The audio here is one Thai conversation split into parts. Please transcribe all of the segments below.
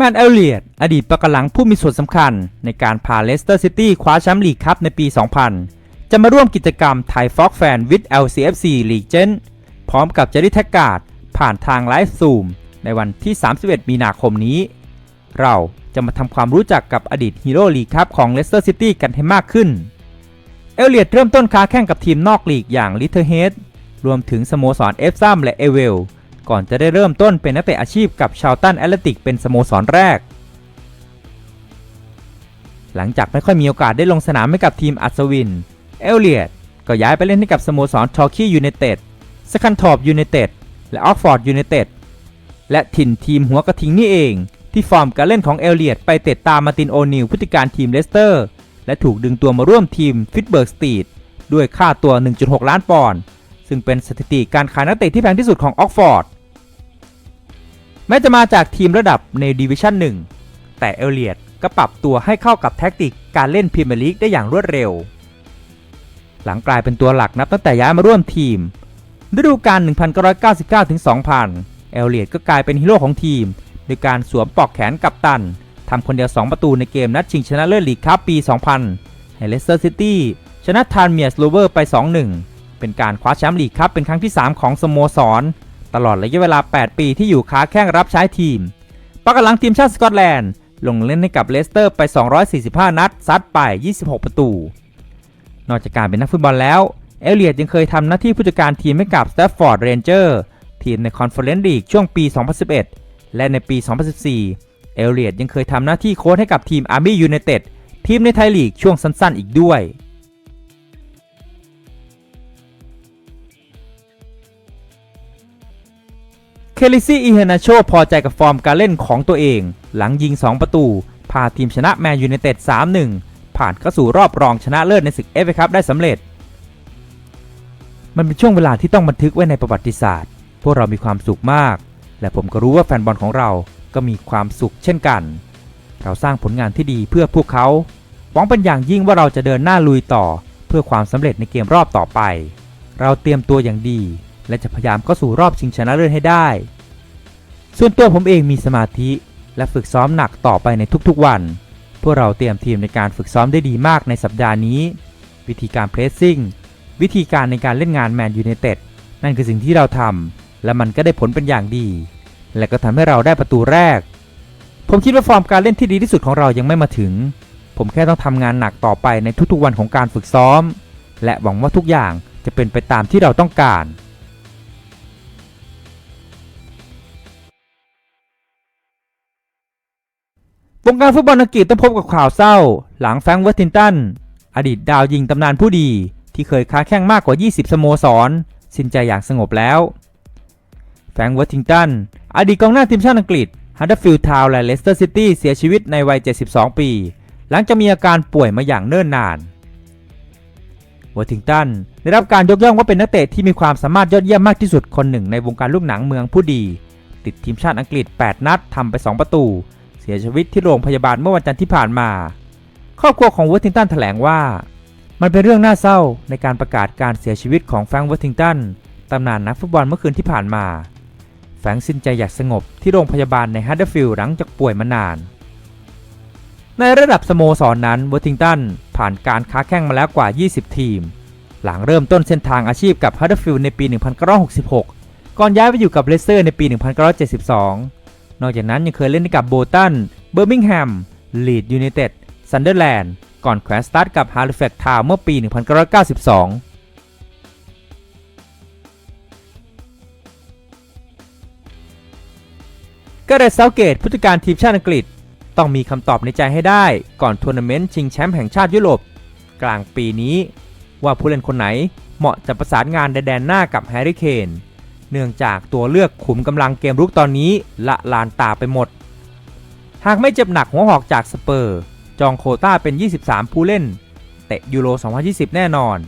แมนเอลเลียดอดีตปะกหลังผู้มีส่วนสำคัญ ในการพาเลสเตอร์ซิตี้คว้าแชมป์ลีกคัพในปี 2000 จะมาร่วมกิจกรรมไทยฟ็อกแฟนวิด LCFC ลีกเจนพร้อมกับจอรี่แท็กการ์ดผ่านทางไลฟ์ซูมในวันที่ 31 มีนาคมนี้ เราจะมาทำความรู้จักกับอดีตฮีโร่ลีกคัพของเลสเตอร์ซิตี้กันให้มากขึ้น เอลเลียดเริ่มต้นค้าแข่งกับทีมนอกลีกอย่างลิเทอร์เฮดรวมถึงสโมสรเอฟซัมและเอเวล ก่อนจะได้เริ่มต้นเป็นนักเตะอาชีพกับชาวตันแอตเลติกเป็นสโมสรแรก หลังจากไม่ค่อยมีโอกาสได้ลงสนามให้กับทีมอัศวิน เอลเลียดก็ย้ายไปเล่นให้กับสโมสรทอร์คียูไนเต็ดสคันทอปยูไนเต็ดและออกฟอร์ดยูไนเต็ดและถิ่นทีมหัวกระทิงนี่เอง ที่ฟอร์มการเล่นของเอลเลียดไปเตะตามมาร์ตินโอนิลผู้จัดการทีมเลสเตอร์ และถูกดึงตัวมาร่วมทีมฟิตเบิร์กสตีดด้วยค่าตัว 1.6 ล้านปอนด์ซึ่งเป็นสถิติการขายนักเตะที่แพงที่สุดของออกฟอร์ด แม้จะมาจากทีมระดับในดิวิชั่น1 แต่เอลเลียดก็ปรับตัวให้เข้ากับแท็กติกการเล่นพรีเมียร์ลีกได้อย่างรวดเร็ว หลังกลายเป็นตัวหลักนับตั้งแต่ย้ายมาร่วมทีม ฤดูกาล 1999-2000 เอลเลียดก็กลายเป็นฮีโร่ของทีมโดยการสวมปลอกแขนกับตันทำคนเดียว 2 ประตูในเกมนัดชิงชนะเลิศลีกคัพปี 2000 ให้เลสเตอร์ซิตี้ชนะทานเมียสโลเวอร์ไป 2-1 เป็นการคว้าแชมป์ลีกคัพเป็นครั้งที่ 3 ของสโมสร ตลอดระยะเวลา 8 ปีที่อยู่ค้าแข้งรับใช้ทีมปักกำลังทีมชาติสกอตแลนด์ ลงเล่นให้กับเลสเตอร์ไป 245 นัด ซัดไป 26 ประตู นอกจากการเป็นนักฟุตบอลแล้ว เอลเลียดยังเคยทำหน้าที่ผู้จัดการทีมให้กับสแตฟฟอร์ดเรนเจอร์ทีมในคอนเฟอเรนซ์ลีกช่วงปี 2011 และในปี 2014 เอลเลียดยังเคยทำหน้าที่โค้ชให้กับทีมอาร์มี่ยูไนเต็ดทีมในไทยลีกช่วงสั้นๆ อีกด้วย เคลิซี่อีเฮนาโชพอใจกับฟอร์มการเล่นของตัวเอง หลังยิง 2 ประตู พาทีมชนะแมนยูไนเต็ด 3-1 ผ่านเข้าสู่รอบรองชนะเลิศในศึกเอฟเอคัพได้สำเร็จ มันเป็นช่วงเวลาที่ต้องบันทึกไว้ในประวัติศาสตร์ พวกเรามีความสุขมาก และผมก็รู้ว่าแฟนบอลของเราก็มีความสุขเช่นกัน เราสร้างผลงานที่ดีเพื่อพวกเขาหวังเป็นอย่างยิ่งว่าเราจะเดินหน้าลุยต่อ เพื่อความสำเร็จในเกมรอบต่อไป เราเตรียมตัวอย่างดี และจะพยายามเข้าสู่รอบชิงชนะเลิศให้ได้ ส่วนตัวผมเองมีสมาธิและฝึกซ้อมหนักต่อไปในทุกๆวัน พวกเราเตรียมทีมในการฝึกซ้อมได้ดีมากในสัปดาห์นี้ วิธีการเพรสซิ่ง วิธีการในการเล่นงานแมนยูไนเต็ดนั่นคือสิ่งที่เราทำและมันก็ได้ผลเป็นอย่างดี และก็ทำให้เราได้ประตูแรก ผมคิดว่าฟอร์มการเล่นที่ดีที่สุดของเรายังไม่มาถึง ผมแค่ต้องทำงานหนักต่อไปในทุกๆวันของการฝึกซ้อม และหวังว่าทุกอย่างจะเป็นไปตามที่เราต้องการ วงการฟุตบอลอังกฤษต้องพบกับข่าวเศร้า หลังแฟรงค์เวอร์ตินตัน อดีตดาวยิงตำนานผู้ดี ที่เคยค้าแข่งมากกว่า 20 สโมสร สิ้นใจอย่างสงบแล้ว แฟรงค์เวอร์ติงตัน อดีตกองหน้าทีมชาติอังกฤษฮัตเตอร์ฟิลด์ทาวน์และเลสเตอร์ซิตี้เสียชีวิตในวัย 72 ปี หลังจากมีอาการป่วยมาอย่างเนิ่นนานเวอร์ติงตันได้รับการยกย่องว่าเป็นนักเตะที่มีความสามารถยอดเยี่ยมมากที่สุดคนหนึ่งในวงการลูกหนังเมืองผู้ดี ติดทีมชาติอังกฤษ 8 นัดทำไป 2 ประตู สียชีวิตที่โรงพยาบาลเมื่อวันจันทร์ที่ผ่านมา ครอบครัวของเวอร์ติงตันแถลงว่า มันเป็นเรื่องน่าเศร้าในการประกาศการเสียชีวิตของแฟรงค์เวอร์ติงตันตำนานนักฟุตบอลเมื่อคืนที่ผ่านมา แฟรงค์สิ้นใจอยางสงบที่โรงพยาบาลในฮัตเดอร์ฟิลด์หลังจากป่วยมานาน ในระดับสโมสรนนั้นเวอร์ติงตันผ่านการค้าแข่งมาแล้วกว่า 20 ทีม หลังเริ่มต้นเส้นทางอาชีพกับฮัตเดอร์ฟิลด์ในปี 1966 ก่อนย้ายไปอยู่กับเลสเตอร์ในปี 1972 นอกจากนั้นยังเคยเล่นให้กับโบตัน เบอร์มิงแฮม ลีดยูไนเต็ด ซันเดอร์แลนด์ ก่อนแขวนสตาร์ทกับฮาริเฟกทาวเมื่อปี 1992ก็เรตเซาเกตผู้จัดการทีมชาติอังกฤษ ต้องมีคำตอบในใจให้ได้ก่อนทัวร์นาเมนต์ชิงแชมป์แห่งชาติยุโรปกลางปีนี้ ว่าผู้เล่นคนไหนเหมาะจะประสานงานในแดนหน้ากับแฮร์รี่เคน เนื่องจากตัวเลือกขุมกำลังเกมรุกตอนนี้ละลานตาไปหมด หากไม่เจ็บหนักหัวหอกจากสเปอร์ จองโคต้าเป็น 23 ผู้เล่น เตะยูโร 2020 แน่นอน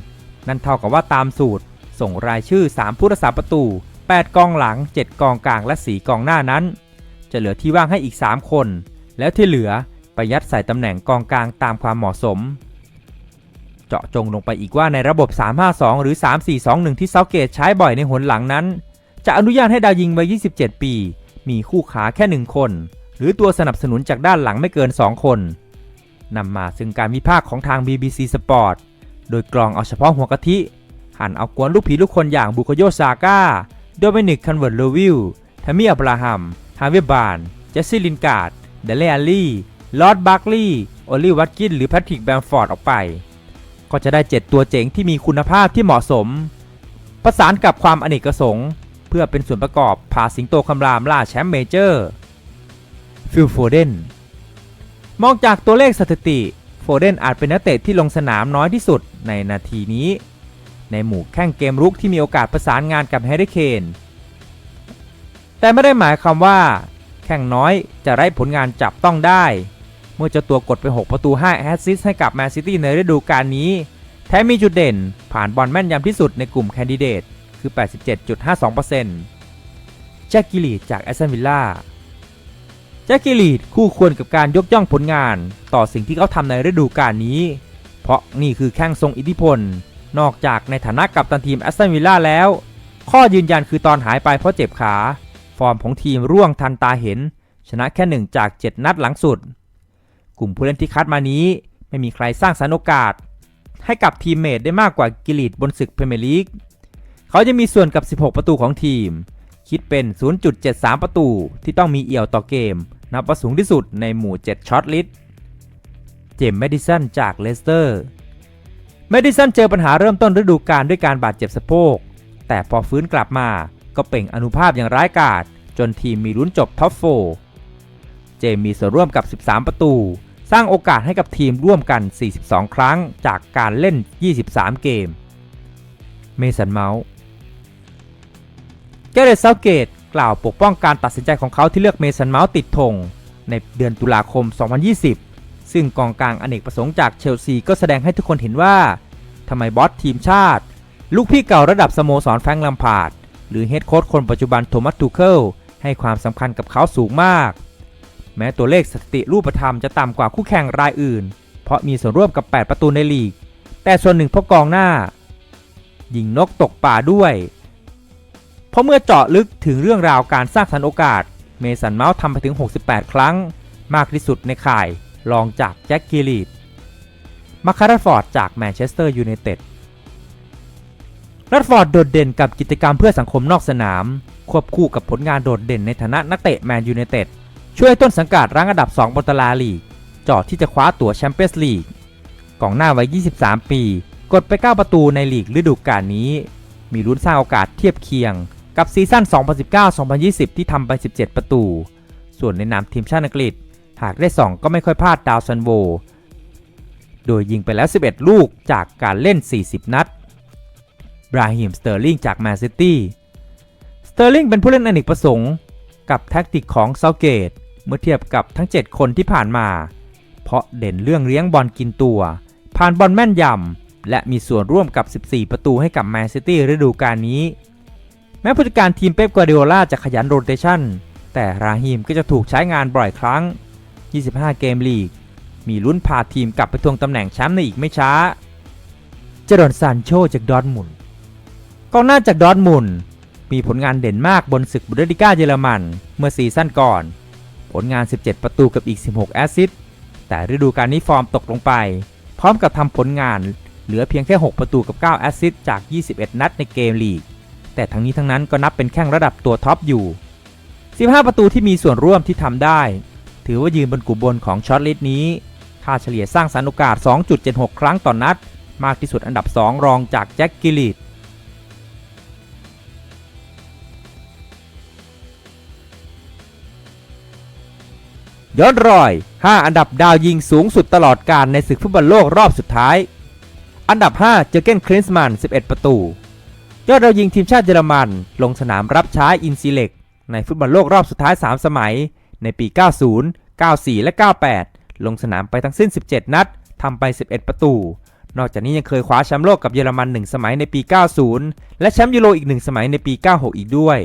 นั่นเท่ากับว่าตามสูตร ส่งรายชื่อ 3 ผู้รักษาประตู 8 กองหลัง 7 กองกลางและ 4 กองหน้านั้น จะเหลือที่ว่างให้อีก 3 คน แล้วที่เหลือไปยัดใส่ตำแหน่งกองกลางตามความเหมาะสมเจาะจงลงไปอีกว่าในระบบ 352 หรือ 3421 ที่เซาเกตใช้บ่อยในหนหลังนั้น จะอนุญาตให้ดาวยิงวัย 27 ปี มีคู่ขาแค่หนึ่งคน หรือตัวสนับสนุนจากด้านหลังไม่เกิน 2 คนนำมาซึ่งการวิพากษ์ของทาง BBC Sport โดยกรองเอาเฉพาะหัวกะทิ หันเอากวนลูกผีลูกคนอย่างบุคโยซาก้าโดมินิกคันเวิร์ตเลวิลทามิอับราฮัม ฮาเวบาน เจสซี่ลินการ์ด เดเลอาลี่ลอร์ดบัคลีย์โอลิวัตกิน หรือแพทริกแบมฟอร์ดออกไป ก็จะได้ 7 ตัวเจ๋งที่มีคุณภาพที่เหมาะสม ประสานกับความอเนกประสงค์ เพื่อเป็นส่วนประกอบพาสิงโตคำรามล่าแชมป์เมเจอร์ฟิลโฟเดนมองจากตัวเลขสถิติ โฟเดนอาจเป็นนักเตะที่ลงสนามน้อยที่สุดในนาทีนี้ ในหมู่แข่งเกมรุกที่มีโอกาสประสานงานกับแฮร์รี่เคนแต่ไม่ได้หมายความว่า แข่งน้อยจะไร้ผลงานจับต้องได้ เมื่อเจ้าตัวกดไป 6 ประตู 5 แอสซิสต์ให้กับแมนซิตี้ในฤดูกาลนี้ แถมมีจุดเด่นผ่านบอลแม่นยำที่สุดในกลุ่มแคนดิเดต คือ 87.52%แจ็คกิลีดจากแอสตันวิลล่าแจ็คกิลีดคู่ควรกับการยกย่องผลงานต่อสิ่งที่เขาทำในฤดูกาลนี้ เพราะนี่คือแข้งทรงอิทธิพล นอกจากในฐานะกัปตันทีมแอสตันวิลล่าแล้ว ข้อยืนยันคือตอนหายไปเพราะเจ็บขา ฟอร์มของทีมร่วงทันตาเห็น ชนะแค่หนึ่งจาก 7 นัดหลังสุด กลุ่มผู้เล่นที่คัดมานี้ไม่มีใครสร้างสรรค์โอกาสให้กับทีมเมทได้มากกว่ากิลีดบนศึกพรีเมียร์ลีก เขาจะมีส่วนกับ 16 ประตูของทีม คิดเป็น 0.73 ประตูที่ต้องมีเอี่ยวต่อเกม นับว่าสูงที่สุดในหมู่ 7ช็อตลิสเจมส์แมดิสันจากเลสเตอร์แมดิสันเจอปัญหาเริ่มต้นฤดูกาลด้วยการบาดเจ็บสะโพก แต่พอฟื้นกลับมาก็เปล่งอนุภาพอย่างร้ายกาจจนทีมมีลุ้นจบท็อปโฟเจมมีส่วนร่วมกับ 13 ประตู สร้างโอกาสให้กับทีมร่วมกัน 42 ครั้งจากการเล่น 23 เกม เมสันเมาส์ แกเรตเซาเกตกล่าวปกป้องการตัดสินใจของเขาที่เลือกเมสันเมาส์ติดธงในเดือนตุลาคม 2020 ซึ่งกองกลางอเนกประสงค์จากเชลซีก็แสดงให้ทุกคนเห็นว่าทำไมบอสทีมชาติ ลูกพี่เก่าระดับสโมสรแฟรงลัมพาร์ดหรือเฮดโค้ชคนปัจจุบันโทมัสทูเคิลให้ความสำคัญกับเขาสูงมาก แม้ตัวเลขสถิติรูปธรรมจะต่ำกว่าคู่แข่งรายอื่น เพราะมีส่วนร่วมกับ 8 ประตูในลีก แต่ส่วนหนึ่งเพราะกองหน้า ยิงนกตกป่าด้วย ราะเมื่อเจาะลึกถึงเรื่องราวการสร้างสรรค์โอกาส เมสันเมาส์ทำไปถึง 68 ครั้ง มากที่สุดในข่ายรองจากแจ็คกิลีดมาคาร์ฟอร์ดจากแมนเชสเตอร์ยูไนเต็ดรัดฟอร์ดโดดเด่นกับกิจกรรมเพื่อสังคมนอกสนาม ควบคู่กับผลงานโดดเด่นในฐานะนักเตะแมนยูไนเต็ดช่วยต้นสังกัดรั้งอันดับ 2บนตารางลีกจอดที่จะคว้าตั๋วแชมเปี้ยนส์ลีกกองหน้าวัย 23 ปี กดไป 9 ประตูในลีกฤดูกาลนี้ มีลุ้นสร้างโอกาสเทียบเคียง กับซีซั่น 2019-2020 ที่ทำไป 17 ประตู ส่วนในนามทีมชาติอังกฤษ หากได้ 2 ก็ไม่ค่อยพลาดดาวซันโว โดยยิงไปแล้ว 11 ลูกจากการเล่น 40 นัด บราฮิมสเตอร์ลิงจากแมนซิตี้ สเตอร์ลิงเป็นผู้เล่นอเนกประสงค์ กับแท็กติกของเซาเกต เมื่อเทียบกับทั้ง 7 คนที่ผ่านมา เพราะเด่นเรื่องเลี้ยงบอลกินตัว ผ่านบอลแม่นยำและมีส่วนร่วมกับ 14 ประตูให้กับแมนซิตี้ฤดูกาลนี้ แม้ผู้จัดการทีมเป๊ปกัวเดโอลาจะขยันโรเตชันแต่ราฮิมก็จะถูกใช้งานบ่อยครั้ง 25 เกมลีก มีลุ้นพาทีมกลับไปทวงตำแหน่งแชมป์ในอีกไม่ช้า เจดอนซานโชจากดอร์ทมุนกองหน้าจากดอร์ทมุนมีผลงานเด่นมากบนศึกบุนเดลิก้าเยอรมันเมื่อซีซั่นก่อน ผลงาน 17 ประตูกับอีก 16 แอสซิสต์แต่ฤดูกาลนี้ฟอร์มตกลงไป พร้อมกับทำผลงานเหลือเพียงแค่ 6 ประตูกับ 9 แอสซิสต์จาก 21 นัดในเกมลีก แต่ทั้งนี้ทั้งนั้นก็นับเป็นแข้งระดับตัวท็อปอยู่ 15 ประตูที่มีส่วนร่วมที่ทำได้ ถือว่ายืนบนกลุ่มบนของช็อตลิสต์นี้ ค่าเฉลี่ยสร้างสรรค์โอกาส 2.76 ครั้งต่อนนัด มากที่สุดอันดับ 2 รองจากแจ็คกิลีดย้อนรอย 5 อันดับดาวยิงสูงสุดตลอดการในศึกฟุตบอลโลกรอบสุดท้าย อันดับ 5 เจอเกนคริสมัน 11 ประตู ยอดดาวยิงทีมชาติเยอรมัน ลงสนามรับใช้อินซีเล็ก ในฟุตบอลโลกรอบสุดท้าย 3 สมัย ในปี 90 94 และ 98 ลงสนามไปทั้งสิ้น 17 นัดทำไป 11 ประตู นอกจากนี้ยังเคยคว้าแชมป์โลกกับเยอรมัน 1 สมัยในปี 90 และแชมป์ยูโรอีก 1 สมัยในปี 96 อีกด้วย